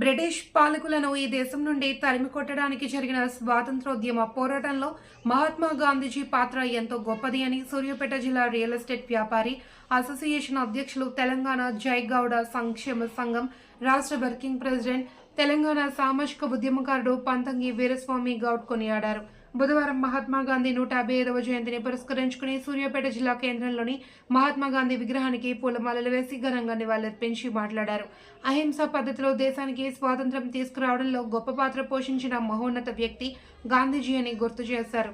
British పాలకులను ఈ దేశం నుండి తరిమి కొట్టడానికి జరిగిన స్వాతంత్రోద్యమ పోరాటంలో మహాత్మా గాంధీజీ పాత్ర ఎంతో గొప్పది అని సూర్యాపేట జిల్లా రియల్ ఎస్టేట్ వ్యాపారి అసోసియేషన్ అధ్యక్షులు తెలంగాణ జై గౌడ సంక్షేమ సంఘం రాష్ట్ర వర్కింగ్ ప్రెసిడెంట్ తెలంగాణ సామాజిక ఉద్యమకారుడు పంతంగి వీరస్వామి గౌడ్ కొనియాడారు. బుధవారం మహాత్మా గాంధీ నూట యాభై ఐదవ జయంతిని పురస్కరించుకుని సూర్యాపేట జిల్లా కేంద్రంలోని మహాత్మా గాంధీ విగ్రహానికి పూలమాలలు వేసి ఘనంగా నివాళులర్పించి మాట్లాడారు. అహింస పద్ధతిలో దేశానికి స్వాతంత్రం తీసుకురావడంలో గొప్ప పాత్ర పోషించిన మహోన్నత వ్యక్తి గాంధీజీ అని గుర్తు చేశారు.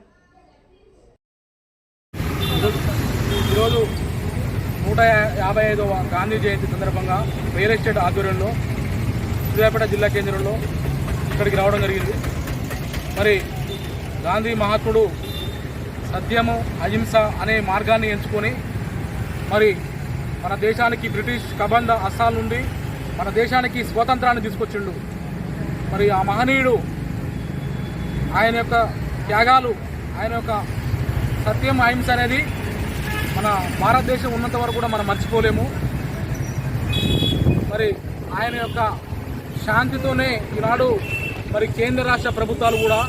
ఈరోజు నూట యాభై ఐదవ గాంధీ జయంతి సందర్భంగా రియల్ ఎస్టేట్ ఆధ్వర్యంలో సూర్యాపేట జిల్లా కేంద్రంలో ఇక్కడికి రావడం జరిగింది. మరి గాంధీ మహాత్ముడు సత్యము అహింస అనే మార్గాన్ని ఎంచుకొని మరి మన దేశానికి బ్రిటిష్ కబంధ అస్సాల నుండి మన దేశానికి స్వాతంత్రాన్ని తీసుకొచ్చిండు. మరి ఆ మహనీయుడు ఆయన యొక్క త్యాగాలు ఆయన యొక్క సత్యం అహింస అనేది మన భారతదేశం ఉన్నంత వరకు కూడా మనం మర్చిపోలేము. మరి ఆయన యొక్క శాంతితోనే ఈనాడు మరి కేంద్ర రాష్ట్ర ప్రభుత్వాలు కూడా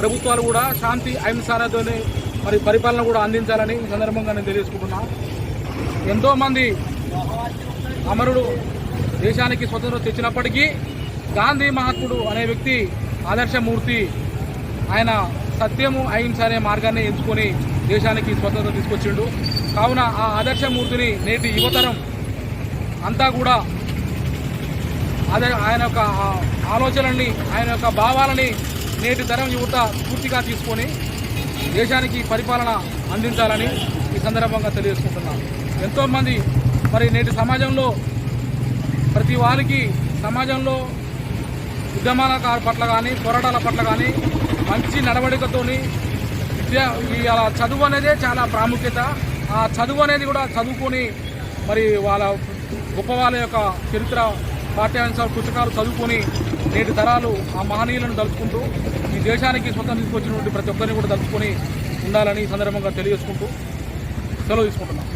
ప్రభుత్వాలు కూడా శాంతి అహింసాలతోనే మరి పరిపాలన కూడా అందించాలని ఈ సందర్భంగా నేను తెలియజేసుకుంటున్నా. ఎంతోమంది అమరుడు దేశానికి స్వతంత్రం తెచ్చినప్పటికీ గాంధీ మహాత్ముడు అనే వ్యక్తి ఆదర్శమూర్తి ఆయన సత్యము అహింస అనే మార్గాన్ని ఎంచుకొని దేశానికి స్వతంత్రం తీసుకొచ్చిండు. కావున ఆ ఆదర్శమూర్తిని నేటి యువతరం అంతా కూడా అదే ఆయన యొక్క ఆలోచనల్ని ఆయన యొక్క భావాలని నేటి తరం యువత పూర్తిగా తీసుకొని దేశానికి పరిపాలన అందించాలని ఈ సందర్భంగా తెలియజేసుకుంటున్నాను. ఎంతోమంది మరి నేటి సమాజంలో ప్రతి వారికి సమాజంలో ఉద్యమాల పట్ల కానీ పోరాటాల పట్ల కానీ మంచి నడవడికతోని విద్య ఈ చదువు అనేదే చాలా ప్రాముఖ్యత. ఆ చదువు అనేది కూడా చదువుకొని మరి వాళ్ళ గొప్ప వాళ్ళ యొక్క చరిత్ర పాఠ్యాంశాలు పుస్తకాలు చదువుకొని నేటి తరాలు ఆ మహనీయులను తలుచుకుంటూ ఈ దేశానికి స్వతంత్రం తీసుకొచ్చినటువంటి ప్రతి ఒక్కరిని కూడా తలుచుకొని ఉండాలని సందర్భంగా తెలియజేసుకుంటూ సెలవు తీసుకుంటున్నాం.